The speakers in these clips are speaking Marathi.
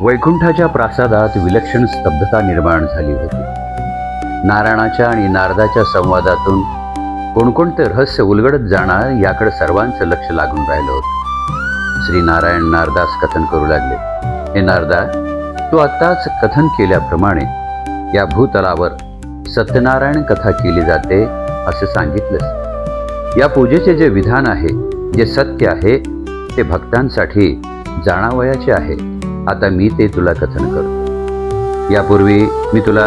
वैकुंठाच्या प्रासादात विलक्षण स्तब्धता निर्माण झाली होती. नारायणाच्या आणि नारदाच्या संवादातून कोणकोणते रहस्य उलगडत जाणार याकडे सर्वांचं लक्ष लागून राहिलं होतं. श्री नारायण नारदास कथन करू लागले. हे नारदा तू आत्ताच कथन केल्याप्रमाणे या भूतलावर सत्यनारायण कथा केली जाते असं सांगितलंस. या पूजेचे जे विधान आहे जे सत्य आहे ते भक्तांसाठी जाणावयाचे आहे. आता मी ते तुला कथन करतो यापूर्वी मी तुला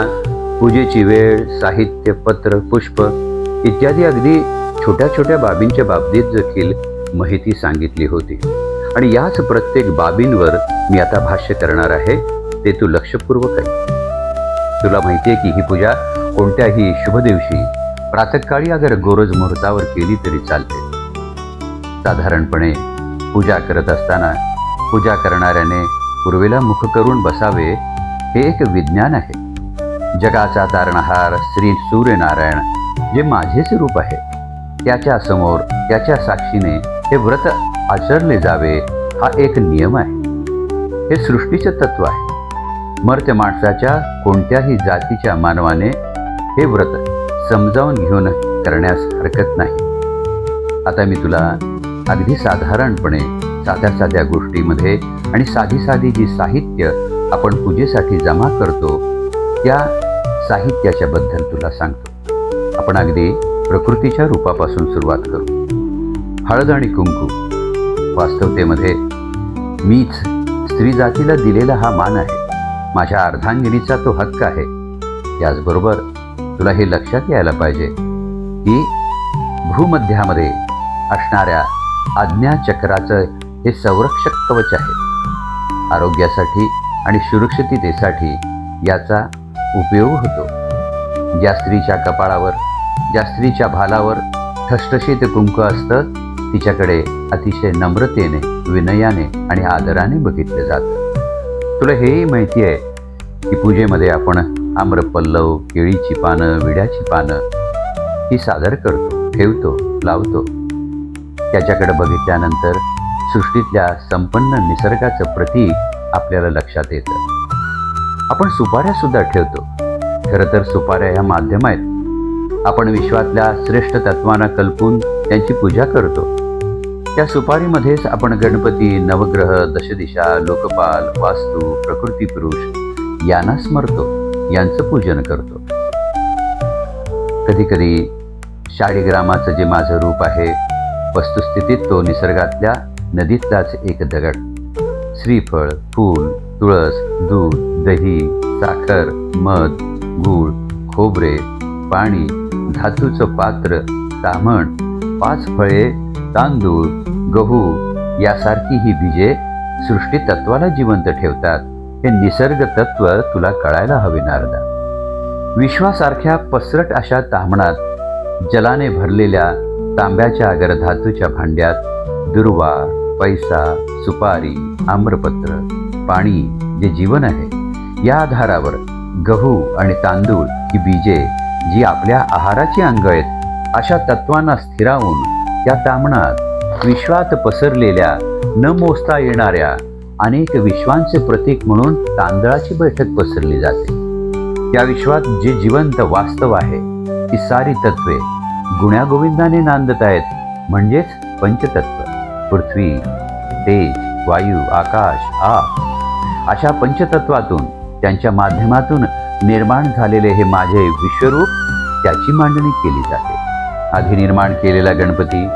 पूजेची वेळ साहित्य पत्र पुष्प इत्यादी अगदी छोट्या छोट्या बाबींच्या बाबतीत देखील माहिती सांगितली होती. आणि याच प्रत्येक बाबींवर मी आता भाष्य करणार आहे ते तू लक्षपूर्वक आहे तुला माहिती आहे की ही पूजा कोणत्याही शुभ दिवशी प्रातकाळी अगर गोरज मुहूर्तावर केली तरी चालते. साधारणपणे पूजा करत असताना पूजा करणाऱ्याने पूर्वेला मुख करून बसावे हे एक विज्ञान आहे. जगाचा तारणहार श्री सूर्यनारायण जे माझेच रूप आहे त्याच्यासमोर त्याच्या साक्षीने हे व्रत आचरले जावे हा एक नियम आहे. हे सृष्टीचे तत्व आहे. मर्त्य माणसाच्या कोणत्याही जातीच्या मानवाने हे व्रत समजावून घेऊन करण्यास हरकत नाही. आता मी तुला अगदी साधारणपणे साध्या साध्या गोष्टीमध्ये आणि साधी साधी जी साहित्य आपण पूजेसाठी जमा करतो त्या साहित्याच्या बद्दल तुला सांगतो. आपण अगदी प्रकृतीच्या रूपापासून सुरुवात करू. हळद आणि कुंकू. वास्तवतेमध्ये मीच स्त्री जातीला दिलेला हा मान आहे. माझ्या अर्धांगिनीचा तो हक्क आहे. याचबरोबर तुला हे लक्षात यायला पाहिजे की भूमध्यामध्ये असणाऱ्या आज्ञाचक्राचं हे संरक्षक कवच आहे आरोग्यासाठी आणि सुरक्षिततेसाठी याचा उपयोग होतो. ज्या स्त्रीच्या कपाळावर ज्या स्त्रीच्या भालावर ठसठशीत कुंकू असतं तिच्याकडे अतिशय नम्रतेने विनयाने आणि आदराने बघितलं जातं. तुला हेही माहिती आहे की पूजेमध्ये आपण आम्रपल्लव केळीची पानं विड्याची पानं ही सादर करतो ठेवतो लावतो. त्याच्याकडे बघितल्यानंतर सृष्टीतल्या संपन्न निसर्गाचं प्रतीक आपल्याला लक्षात येतं. आपण सुपाऱ्या सुद्धा ठेवतो. खरं तर सुपाऱ्या ह्या माध्यम आहेत आपण विश्वातल्या श्रेष्ठ तत्वांना कल्पून त्यांची पूजा करतो. त्या सुपारीमध्येच आपण गणपती नवग्रह दशदिशा लोकपाल वास्तू प्रकृती पुरुष यांना स्मरतो यांचं पूजन करतो. कधी कधी शाळीग्रामाचं जे माझं रूप आहे वस्तुस्थितीत तो निसर्गातल्या नदीतलाच एक दगड. श्रीफळ फूल तुळस दूध दही साखर मध गूळ खोबरे पाणी धातूचं पात्र तामण पाच फळे तांदूळ गहू यासारखी ही बीजे सृष्टी तत्वाला जिवंत ठेवतात. हे निसर्ग तत्व तुला कळायला हवे नारदा. विश्वासारख्या पसरट अशा तामणात जलाने भरलेल्या तांब्याच्या अगर धातूच्या भांड्यात दुर्वा पैसा सुपारी आम्रपत्र पाणी जे जीवन आहे या आधारावर गहू आणि तांदूळ ही बीजे जी आपल्या आहाराची अंग आहेत अशा तत्वांना स्थिरावून त्या तामणात विश्वात पसरलेल्या न मोजता येणाऱ्या अनेक विश्वांचे प्रतीक म्हणून तांदळाची बैठक पसरली जाते. या विश्वात जे जिवंत वास्तव आहे ती सारी तत्वे गुण्यागोविंदाने नांदत आहेत म्हणजेच पंचतत्व. पृथ्वी तेज वायू आकाश आप अशा पंचतत्वातून त्यांच्या माध्यमातून निर्माण झालेले हे माझे विश्वरूप त्याची मांडणी केली जाते. आधी निर्माण केलेला गणपती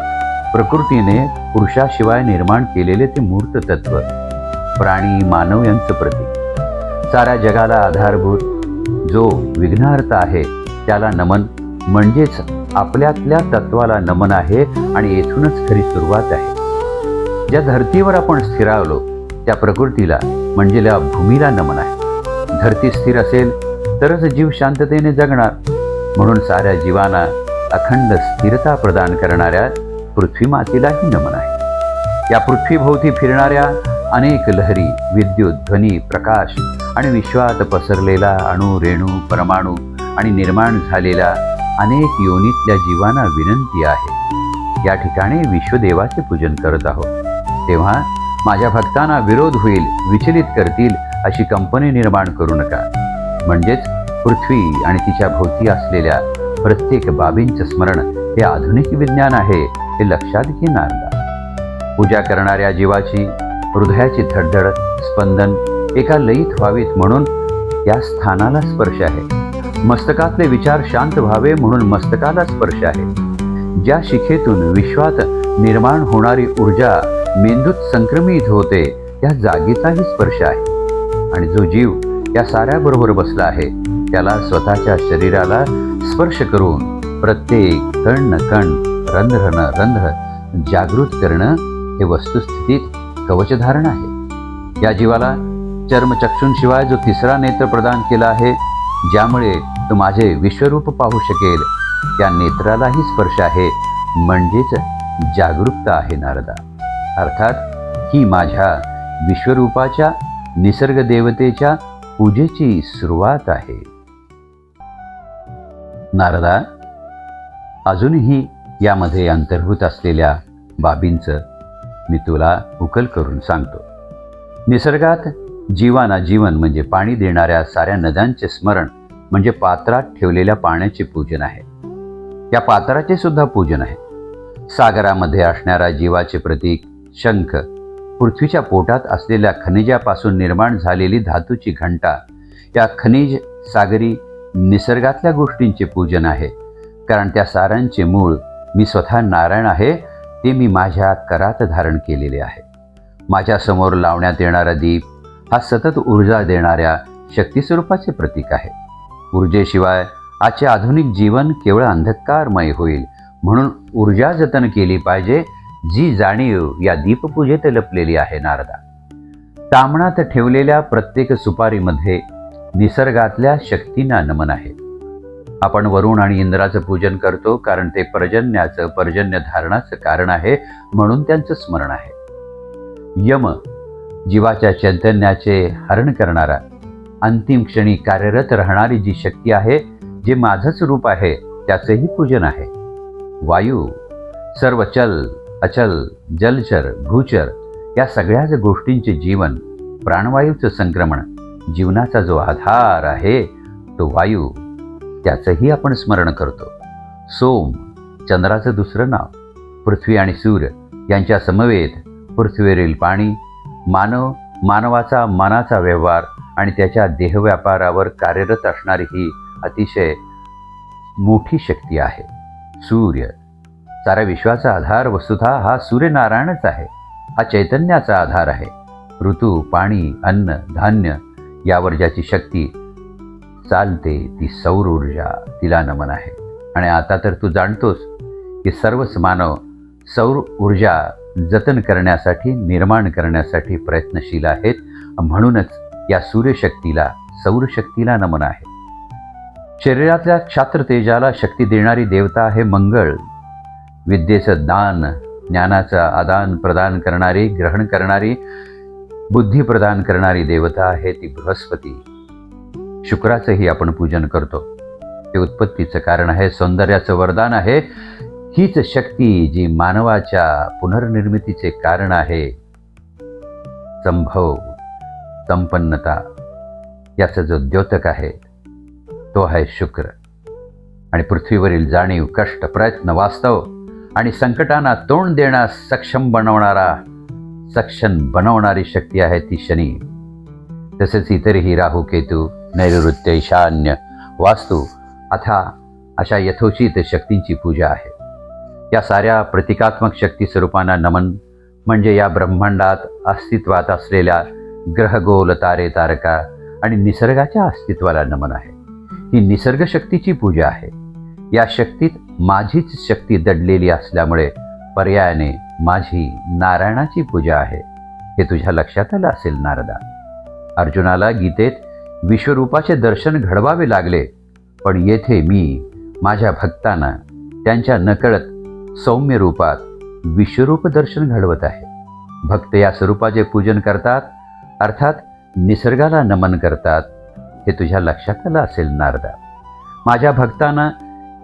प्रकृतीने पुरुषाशिवाय निर्माण केलेले ते मूर्त तत्व प्राणी मानव यांचं प्रतीक. साऱ्या जगाला आधारभूत जो विघ्नहर्ता आहे त्याला नमन म्हणजेच आपल्यातल्या तत्वाला नमन आहे आणि येथूनच खरी सुरुवात आहे. ज्या धर्तीवर आपण स्थिरावलो त्या प्रकृतीला म्हणजे त्या भूमीला नमन आहे. धरती स्थिर असेल तरच जीव शांततेने जगणार. म्हणून साऱ्या जीवांना अखंड स्थिरता प्रदान करणाऱ्या पृथ्वीमातेलाही नमन आहे. या पृथ्वीभोवती फिरणाऱ्या अनेक लहरी विद्युत ध्वनी प्रकाश आणि विश्वात पसरलेला अणु रेणू परमाणू आणि निर्माण झालेल्या अनेक योनीतल्या जीवांना विनंती आहे. या ठिकाणी विश्वदेवाचे पूजन करत आहोत. तेव्हा माझ्या भक्तांना विरोध होईल विचलित करतील अशी कंपनी निर्माण करू नका. म्हणजेच पृथ्वी आणि तिच्या भोवती असलेल्या प्रत्येक बाबींचं स्मरण हे आधुनिक विज्ञान आहे हे लक्षात घे नारदा पूजा करणाऱ्या जीवाची हृदयाची धडधड स्पंदन एका लयीत व्हावीत म्हणून या स्थानाला स्पर्श आहे. मस्तकातले विचार शांत व्हावे म्हणून मस्तकाला स्पर्श आहे. ज्या शिखेतून विश्वात निर्माण होणारी ऊर्जा मेंदूत संक्रमित होते त्या जागेचाही स्पर्श आहे. आणि जो जीव या साऱ्याबरोबर बसला आहे त्याला स्वतःच्या शरीराला स्पर्श करून प्रत्येक कण न कण रंध्र न रंध्र जागृत करणं हे वस्तुस्थितीत कवचधारण आहे. या जीवाला चर्मचक्षूंशिवाय जो तिसरा नेत्र प्रदान केला आहे ज्यामुळे तो माझे विश्वरूप पाहू शकेल त्या नेत्रालाही स्पर्श आहे म्हणजेच जागरूकता आहे नारदा. अर्थात ही माझ्या विश्वरूपाच्या निसर्ग देवतेच्या पूजेची सुरुवात आहे. नारदा अजूनही यामध्ये अंतर्भूत असलेल्या बाबींचं मी तुला उकल करून सांगतो. निसर्गात जीवाना जीवन म्हणजे पाणी देणाऱ्या साऱ्या नद्यांचे स्मरण म्हणजे पात्रात ठेवलेल्या पाण्याचे पूजन आहे. या पात्राचे सुद्धा पूजन आहे. सागरामध्ये असणाऱ्या जीवाचे प्रतीक शंख. पृथ्वीच्या पोटात असलेल्या खनिजापासून निर्माण झालेली धातूची घंटा या खनिज सागरी निसर्गातल्या गोष्टींचे पूजन आहे. कारण त्या सारांचे मूळ मी स्वतः नारायण आहे ते मी माझ्या करात धारण केलेले आहे. माझ्यासमोर लावण्यात येणारा दीप हा सतत ऊर्जा देणाऱ्या शक्तिस्वरूपाचे प्रतीक आहे. ऊर्जेशिवाय आजचे आधुनिक जीवन केवळ अंधकारमय होईल म्हणून ऊर्जा जतन केली पाहिजे जी जाणीव या दीपपूजेत लपलेली आहे नारदा. तामणात ठेवलेल्या प्रत्येक सुपारीमध्ये निसर्गातल्या शक्तींना नमन आहे. आपण वरुण आणि इंद्राचं पूजन करतो कारण ते पर्जन्याचं पर्जन्य धारणाचं कारण आहे म्हणून त्यांचं स्मरण आहे. यम जीवाच्या चैतन्याचे हरण करणारा अंतिम क्षणी कार्यरत राहणारी जी शक्ती आहे जे माझंच रूप आहे त्याचंही पूजन आहे. वायू सर्व चल अचल जलचर भूचर या सगळ्याच गोष्टींचे जीवन प्राणवायूचं संक्रमण जीवनाचा जो आधार आहे तो वायू त्याचंही आपण स्मरण करतो. सोम चंद्राचं दुसरं नाव पृथ्वी आणि सूर्य यांच्या समवेत पृथ्वीवरील पाणी मानव मानवाचा मनाचा व्यवहार आणि त्याच्या देहव्यापारावर कार्यरत असणारी ही अतिशय मोठी शक्ती आहे. सूर्य साऱ्या विश्वाचा आधार वस्तुधा हा सूर्यनारायणच आहे. हा चैतन्याचा आधार आहे. ऋतू पाणी अन्न धान्य यावर ज्याची शक्ती चालते ती सौर ऊर्जा तिला नमन आहे. आणि आता तर तू जाणतोस की सर्वच मानव सौर ऊर्जा जतन करण्यासाठी निर्माण करण्यासाठी प्रयत्नशील आहेत. म्हणूनच या सूर्यशक्तीला सौरशक्तीला नमन आहे. शरीरातल्या क्षात्र तेजाला शक्ती देणारी देवता आहे मंगळ. विद्येचं दान ज्ञानाचं आदान प्रदान करणारी ग्रहण करणारी बुद्धी प्रदान करणारी देवता आहे ती बृहस्पती. शुक्राचंही आपण पूजन करतो. ते उत्पत्तीचं कारण आहे सौंदर्याचं वरदान आहे. हीच शक्ती जी मानवाच्या पुनर्निर्मितीचे कारण आहे. संभव संपन्नता याचा जो द्योतक आहे तो आहे शुक्र. आणि पृथ्वीवरील जाणीव कष्ट प्रयत्न वास्तव आणि संकटांना तोंड देण्यास सक्षम बनवणारा सक्षम बनवणारी शक्ती आहे ती शनी. तसेच इतरही राहू केतू नैऋत्य ईशान्य वास्तू अथा अशा यथोचित शक्तींची पूजा आहे. या साऱ्या प्रतिकात्मक शक्ती स्वरूपांना नमन म्हणजे या ब्रह्मांडात अस्तित्वात असलेल्या ग्रहगोल तारे तारका आणि निसर्गाच्या अस्तित्वाला नमन आहे. ही निसर्गशक्तीची पूजा आहे. या शक्तीत माझीच शक्ती दडलेली असल्यामुळे पर्यायाने माझी नारायणाची पूजा आहे. हे तुझ्या लक्षात आलं असेल नारदा? अर्जुनाला गीतेत विश्वरूपाचे दर्शन घडवावे लागले पण येथे मी माझ्या भक्तांना त्यांच्या नकळत सौम्य रूपात विश्वरूप दर्शन घडवत आहे. भक्त या स्वरूपाचे पूजन करतात अर्थात निसर्गाला नमन करतात हे तुझ्या लक्षात आलं असेल नारदा? माझ्या भक्तांना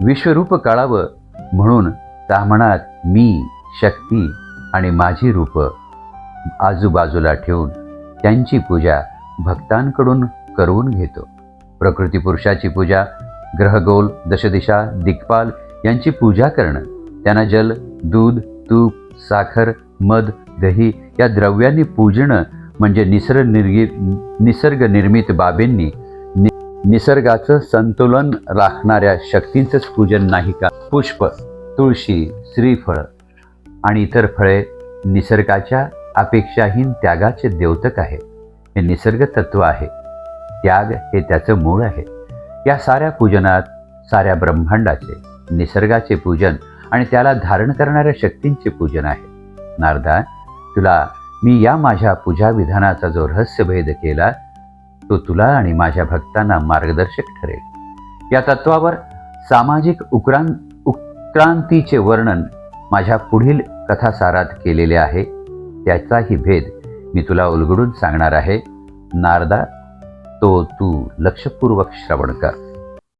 विश्वरूप कळावं म्हणून तामणात मी शक्ती आणि माझी रूपं आजूबाजूला ठेवून त्यांची पूजा भक्तांकडून करवून घेतो. प्रकृती पुरुषाची पूजा ग्रहगोल दशदिशा दिग्पाल यांची पूजा करणं त्यांना जल दूध तूप साखर मध दही या द्रव्यांनी पूजणं म्हणजे निसर्ग निर्गी निसर्गनिर्मित बाबींनी निसर्गाचं संतुलन राखणाऱ्या शक्तींचंच पूजन नाही का? पुष्प तुळशी श्रीफळ आणि इतर फळे निसर्गाच्या अपेक्षाहीन त्यागाचे द्योतक आहे हे निसर्ग तत्व आहे. त्याग हे त्याचं मूळ आहे. या साऱ्या पूजनात साऱ्या ब्रह्मांडाचे निसर्गाचे पूजन आणि त्याला धारण करणाऱ्या शक्तींचे पूजन आहे. नारदा तुला मी या माझ्या पूजा विधानाचा जो रहस्यभेद केला तो तुला आणि माझ्या भक्तांना मार्गदर्शक ठरेल. या तत्वावर सामाजिक उक्रां उत्क्रांतीचे वर्णन माझ्या पुढील कथासारात केलेले आहे. त्याचाही भेद मी तुला उलगडून सांगणार आहे. नारदा तो तू लक्षपूर्वक श्रवण कर.